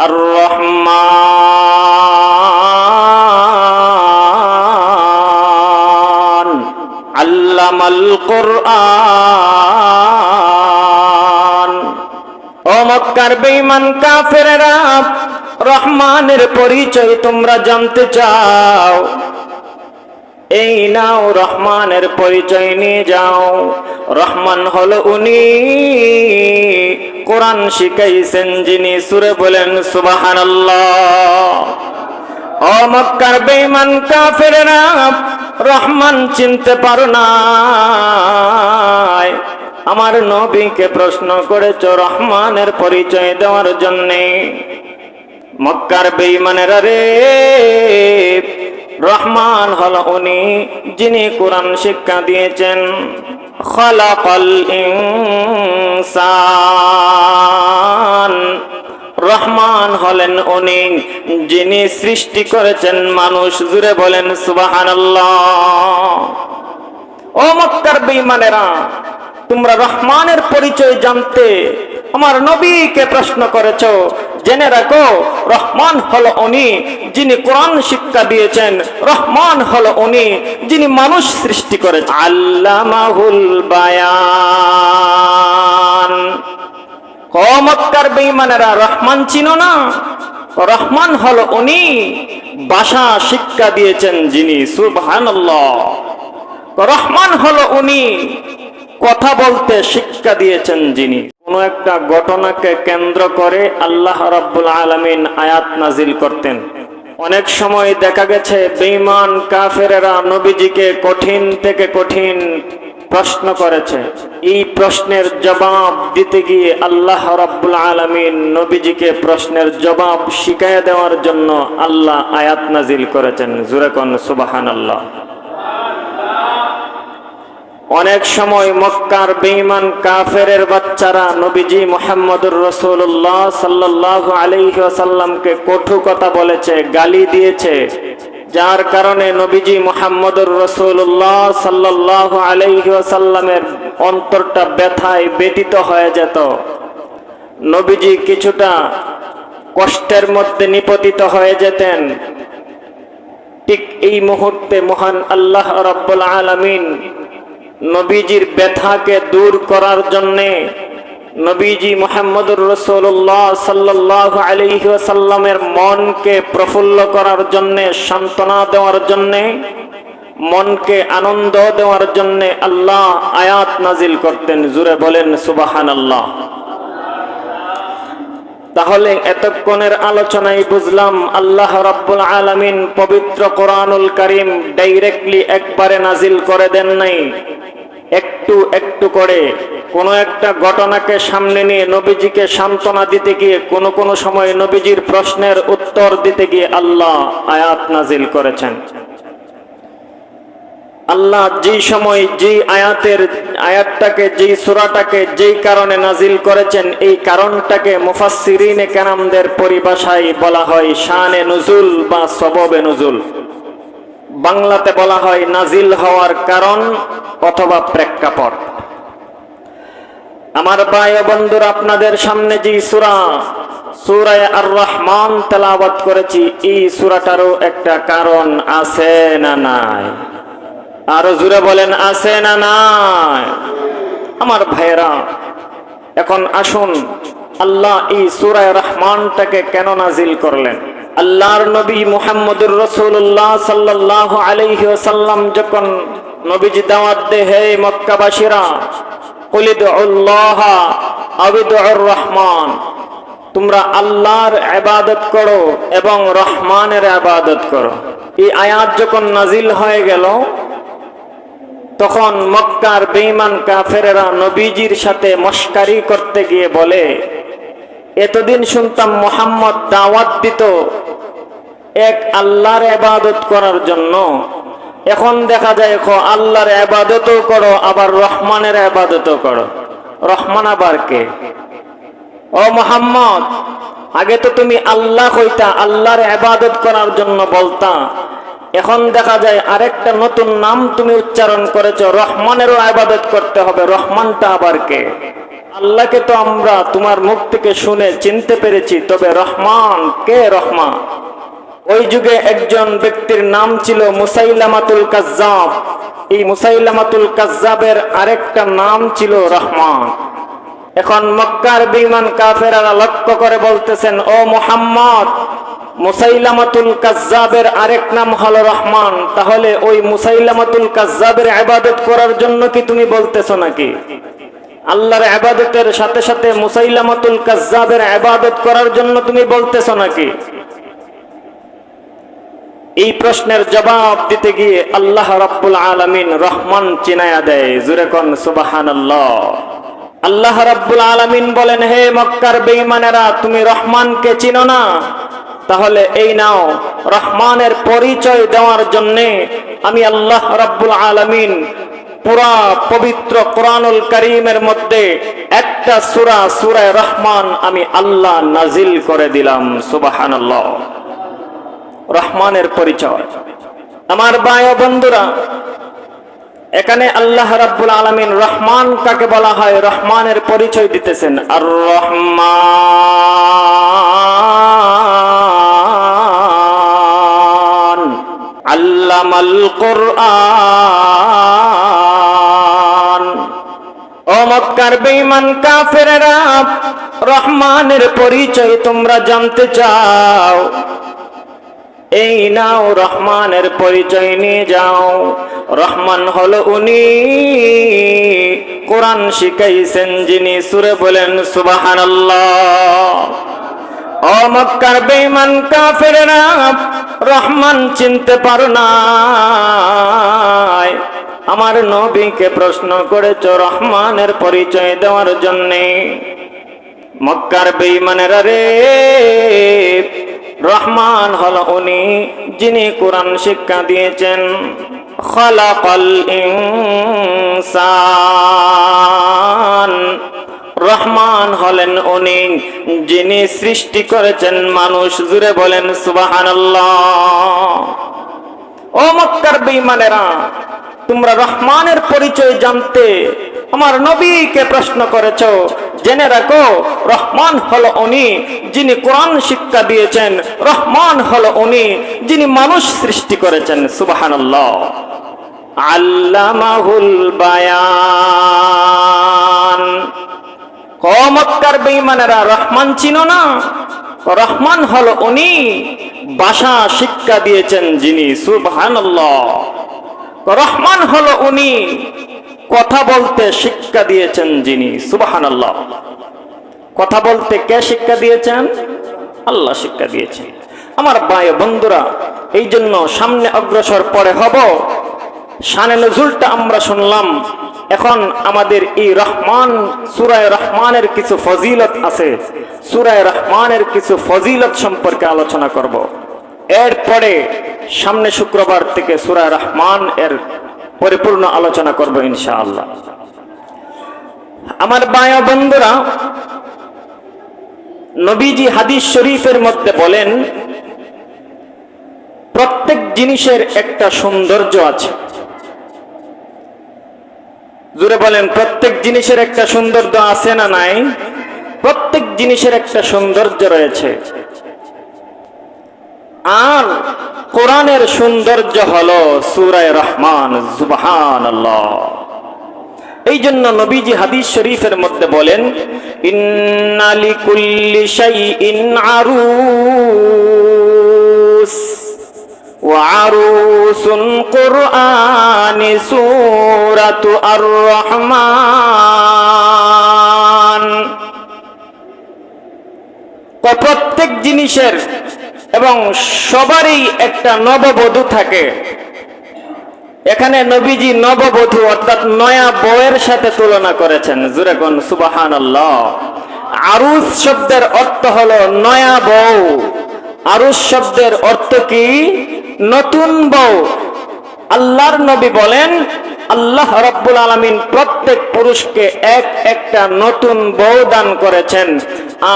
রহমান আল্লামাল কোরআন ও মক্কার বেঈমান কাফেরেরা রহমানের পরিচয় তোমরা জানতে চাও। এই নাও রহমানের পরিচয় নিয়ে যাও। রহমান হলো উনি। কোরআন শিখাইছেন যিনি। সুরে বলেন, সুবাহানাল্লাহ। ও মক্কার বেঈমান কাফেরেরা, রহমান চিনতে পারো না আমার নবীকে প্রশ্ন করেছ রহমানের পরিচয় দেওয়ার জন্যে। মক্কার বেঈমানেরা রে রহমান হল উনি, যিনি কোরআন শিক্ষা দিয়েছেন। রহমান হলেন উনি, যিনি সৃষ্টি করেছেন মানুষ, জুড়ে বলেন সুবহানাল্লাহ। ও মক্কার বেঈমানেরা, তোমরা রহমানের পরিচয় জানতে আমার নবীকে প্রশ্ন করেছ। জেনে রাখো রহমান হলো উনি যিনি কোরআন শিক্ষা দিয়েছেন। রহমান হল উনি যিনি মানুষ সৃষ্টি করেছেন। আল্লামাহুল বায়ান। মক্কার বেঈমানেরা রহমান চিনো না। রহমান হল উনি ভাষা শিক্ষা দিয়েছেন যিনি সুবহানাল্লাহ। রহমান হল উনি কথা বলতে শিক্ষা দিয়েছেন যিনি। কোন একটা ঘটনাকে কেন্দ্র করে আল্লাহ রাব্বুল আলামিন আয়াত নাজিল করতেন। অনেক সময় দেখা গেছে বেঈমান কাফেরেরা নবীজিকে কঠিন থেকে কঠিন প্রশ্ন করেছে। এই প্রশ্নের জবাব দিতে গিয়ে আল্লাহ রাব্বুল আলামিন নবীজিকে প্রশ্নের জবাব শিখাইয়া দেওয়ার জন্য আল্লাহ আয়াত নাজিল করেছেন। জুরেকন সুবাহানাল্লাহ। অনেক সময় মক্কার বেঈমান কাফেরের বাচ্চারা নবীজি মোহাম্মদুর রসুল্লাহ সাল্লাহ আলহিহাসাল্লামকে কঠু কথা বলেছে, গালি দিয়েছে। যার কারণে নবীজি মোহাম্মদুর রসুল্লাহ সাল্লাহ আলহিহাসাল্লামের অন্তরটা ব্যথায় ব্যতীত হয়ে যেত। নবীজি কিছুটা কষ্টের মধ্যে নিপতিত হয়ে যেতেন। ঠিক এই মুহূর্তে মহান আল্লাহ রব্বুল আলমিন নবীজির ব্যথাকে দূর করার জন্যে নবীজি মোহাম্মদুর রসুল্লাহ সাল্লাহ আলিহাসাল্লামের মনকে প্রফুল্ল করার জন্যে, সান্ত্বনা দেওয়ার জন্যে, মনকে আনন্দ দেওয়ার জন্যে আল্লাহ আয়াত নাজিল করতেন। জুড়ে বলেন সুবাহান আল্লাহ তাহলে এতক্ষণের আলোচনায় বুঝলাম আল্লাহ রাব্বুল আলামিন পবিত্র কোরআনুল করিম ডাইরেক্টলি একবারে নাজিল করে দেন নাই। একটু একটু করে। কোনো একটা ঘটনাকে সামনে নিয়ে নবীজিকে সান্ত্বনা দিতে গিয়ে কোনো কোনো সময় নবীজির প্রশ্নের উত্তর দিতে গিয়ে আল্লাহ আয়াত নাজিল করেছেন। আল্লাহ যেই সময় যেই আয়াতের আয়াতটাকে যেই সুরাটাকে যেই কারণে নাজিল করেছেন, এই কারণটাকে মুফাসসিরিনে কেরামদের পরিভাষায় বলা হয় শানে নজুল বা সববে নজুল বাংলাতে বলা হয় নাজিল হওয়ার কারণ অথবা প্রেক্ষাপট। আমার ভাই বন্ধুরা, আপনাদের সামনে যে সুরা সুরায় আর রহমান তেলাওয়াত করেছি, এই সুরাটারও একটা কারণ আছে না নাই? আরও জুড়ে বলেন, আছে না নাই? আমার ভাইয়েরা, এখন আসুন, আল্লাহ এই সুরায় রহমানটাকে কেন নাজিল করলেন? আল্লাহর নবী মুহাম্মদুর রসুল্লাহ সাল্লাহ আলহি সাল্লাম যখন নবীজি দাওয়াত দে হে মক্কাবাসীরা কলিদ উল্লাহ আবিদ রহমান। তোমরা আল্লাহর আবাদত করো এবং রহমানের আবাদত করো। এই আয়াত যখন নাজিল হয়ে গেল তখন মক্কার বেঈমান কাফেরেরা নবীজির সাথে মস্কারি করতে গিয়ে বলে, এতদিন শুনতাম মোহাম্মদ দাওয়াত দিত এক আল্লাহর আবাদত করার জন্য। এখন দেখা যায় খো আল্লাহর আবাদতও করো, আবার রহমানের আবাদতও করো। রহমান আবার কে? ও মোহাম্মদ, আগে তো তুমি আল্লাহ হইতা, আল্লাহর আবাদত করার জন্য বলতা এখন দেখা যায় আরেকটা নতুন নাম তুমি উচ্চারণ করেছ, রহমানেরও আবাদত করতে হবে। রহমানটা আবার কে? আল্লাহকে তো আমরা তোমার মুখ থেকে শুনে চিনতে পেরেছি, তবে রহমান কে রহমান? ওই যুগে একজন ব্যক্তির নাম ছিল মুসাইলামাতুল কাজ্জাব। এই মুসাইলামাতুল কাজ্জাবের আরেকটা নাম ছিল রহমান। এখন মক্কার বিমান কাফেরারা লক্ষ্য করে বলতেছেন, ও মোহাম্মদ মুসাইলামাতুল কাজ্জাবের আরেক নাম হলো রহমান। তাহলে ওই মুসাইলামাতুল কাজ্জাবের ইবাদত করার জন্য কি তুমি বলতেছো নাকি? আল্লাহর আবাদতের সাথে সাথে মুসাইলামাতুল কাজ্জাবের আবাদত করার জন্য তুমি বলতেছো নাকি? এই প্রশ্নের জবাব দিতে গিয়ে আল্লাহ রাব্বুল আলামিন রহমান চিনায়া দেয়, জুরে কোন সুবহানাল্লাহ। আল্লাহ রাব্বুল আলামিন বলেন, হে মক্কার বেঈমানেরা, তুমি রহমানকে চিনো না? তাহলে এই নাও, রহমানের পরিচয় দেওয়ার জন্যে আমি আল্লাহ রাব্বুল আলামিন পুরা পবিত্র কোরআনুল করিমের মধ্যে একটা সূরা সূরা রহমান আমি আল্লাহ নাজিল করে দিলাম, সুবহানাল্লাহ। রহমানের পরিচয়। আমার বায় বন্ধুরা, এখানে আল্লাহ রাব্বুল আলামিন রহমান কাকে বলা হয়? রহমানের পরিচয় দিতেছেন। আর রহমান আল্লামাল কোরআন। ও মক্কার বেঈমান কাফেরেরা, রহমানের পরিচয় তোমরা জানতে চাও। এই নাও রহমানের পরিচয় নিয়ে যাও। রহমান হলো উনি। কোরআন শিখাইছেন যিনি, সুরে বলেন, সুবাহানাল্লাহ। ও মক্কার বেঈমান কাফেরেরা রহমান চিনতে পারো না আমার নবীকে প্রশ্ন করেছ রহমানের পরিচয় দেওয়ার জন্যে। মক্কার বেঈমানেরা রে, রহমান হল উনি যিনি কোরআন শিক্ষা দিয়েছেন। খলাকল ইনসান। রহমান হলেন উনি, যিনি সৃষ্টি করেছেন মানুষ, জুড়ে বলেন সুবহানাল্লাহ। ও মক্কার বেঈমানেরা, তোমরা রহমানের পরিচয় জানতে আমার নবীকে প্রশ্ন করেছ, জেনে রাখো, রহমান হল উনি যিনি কোরআন শিক্ষা দিয়েছেন, রহমান হল উনি যিনি মানুষ সৃষ্টি করেছেন, সুবহানাল্লাহ। আল্লামাহুল বায়ান। ও মক্কার বেঈমানেরা রহমান চিনো না। রহমান হল উনি ভাষা শিক্ষা দিয়েছেন যিনি, সুবহানাল্লাহ। রহমান হল উনি কথা বলতে শিক্ষা দিয়েছেন যিনি সুবাহান কথা বলতে কে শিক্ষা দিয়েছেন? আল্লাহ শিক্ষা দিয়েছেন। আমার বায় বন্ধুরা এই জন্য সামনে অগ্রসর পরে হব। শানে নজুলটা আমরা শুনলাম। এখন আমাদের এই রহমান, সুরায় রহমানের কিছু ফজিলত আছে। সুরায় রহমানের কিছু ফজিলত সম্পর্কে আলোচনা করব। এরপরে সামনে শুক্রবার থেকে সুরা রহমান এর পরিপূর্ণ আলোচনা করব ইনশাআল্লাহ। আমার বায়া বন্ধুরা, নবীজি হাদিস শরীফের মধ্যে বলেন, প্রত্যেক জিনিসের একটা সৌন্দর্য আছে। জুড়ে বলেন, প্রত্যেক জিনিসের একটা সৌন্দর্য আছে না নাই? প্রত্যেক জিনিসের একটা সৌন্দর্য রয়েছে। আর কোরআনের সৌন্দর্য হলো সুরায় রহমান জুবহান এই জন্য নবীজি হাদিস শরীফের মধ্যে বলেন ইন্নালি কুল্লি শাইইন আরুস কোরআনে সুরাত আর রহমান প্রত্যেক জিনিসের এবং সবারই একটা নববধূ থাকে। এখানে নবীজি নববধূ অর্থাৎ নয়া বউয়ের সাথে তুলনা করেছেন। জুরেকন সুবাহান শব্দের অর্থ হলো নয়া বউ। আরুস শব্দের অর্থ কি? নতুন বউ। আল্লাহর নবী বলেন, আল্লাহ রব্বুল আলমিন প্রত্যেক পুরুষকে এক একটা নতুন বউ দান করেছেন।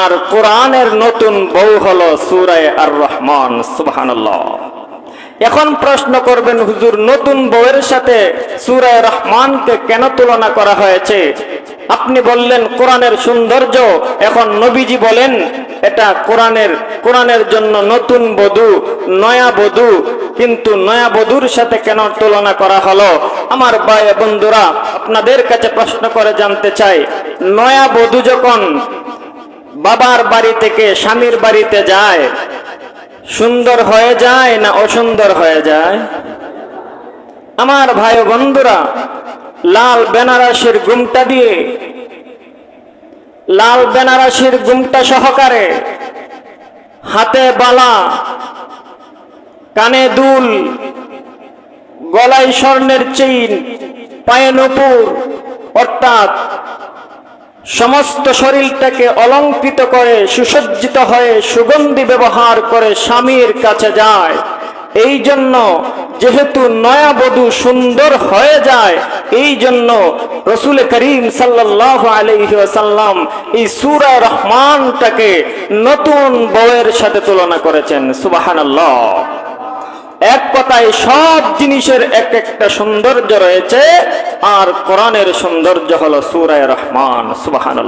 আর কোরআনের নতুন বউ হল সুরায় আর রহমান সুবহানাল্লাহ। এখন প্রশ্ন করবেন, হুজুর, নতুন বউয়ের সাথে সুরায় রহমানকে কেন তুলনা করা হয়েছে? আপনি বললেন, কোরআনের সৌন্দর্য। এখন নবীজি বলেন, এটা কোরআনের কোরআনের জন্য নতুন বধূ, নয়া বধূ। কিন্তু নয়া বধূর সাথে কেন তুলনা করা হলো? আমার ভাই বন্ধুরা, আপনাদের কাছে প্রশ্ন করে জানতে চাই। নয়া বধূ যখন বাবার বাড়ি থেকে স্বামীর বাড়িতে যায় সুন্দর হয়ে যায় না অসুন্দর হয়ে যায়? আমার ভাই বন্ধুরা, লাল বেনারসের গুমটা দিয়ে, লাল বেনারসির গুমটা সহকারে হাতে বালা, কানে দুল, গলায় স্বর্ণের চেইন, পায়ে নপুর, অর্থাৎ সমস্ত শরীরটাকে অলঙ্কৃত করে, সুসজ্জিত হয়ে, সুগন্ধি ব্যবহার করে স্বামীর কাছে যায়। এই জন্য যেহেতু নয়া বধূ সুন্দর হয়ে যায়, এই জন্য রসুল করিম সাল্লাহ আলহিসাল্লাম এই সুরা রহমানটাকে নতুন বউয়ের সাথে তুলনা করেছেন। সুবাহানাল্লাহ। এক কথায় সব জিনিসের এক একটা সৌন্দর্য রয়েছে, আর কোরআনের সৌন্দর্য হলো সুরায় রহমান সুবাহান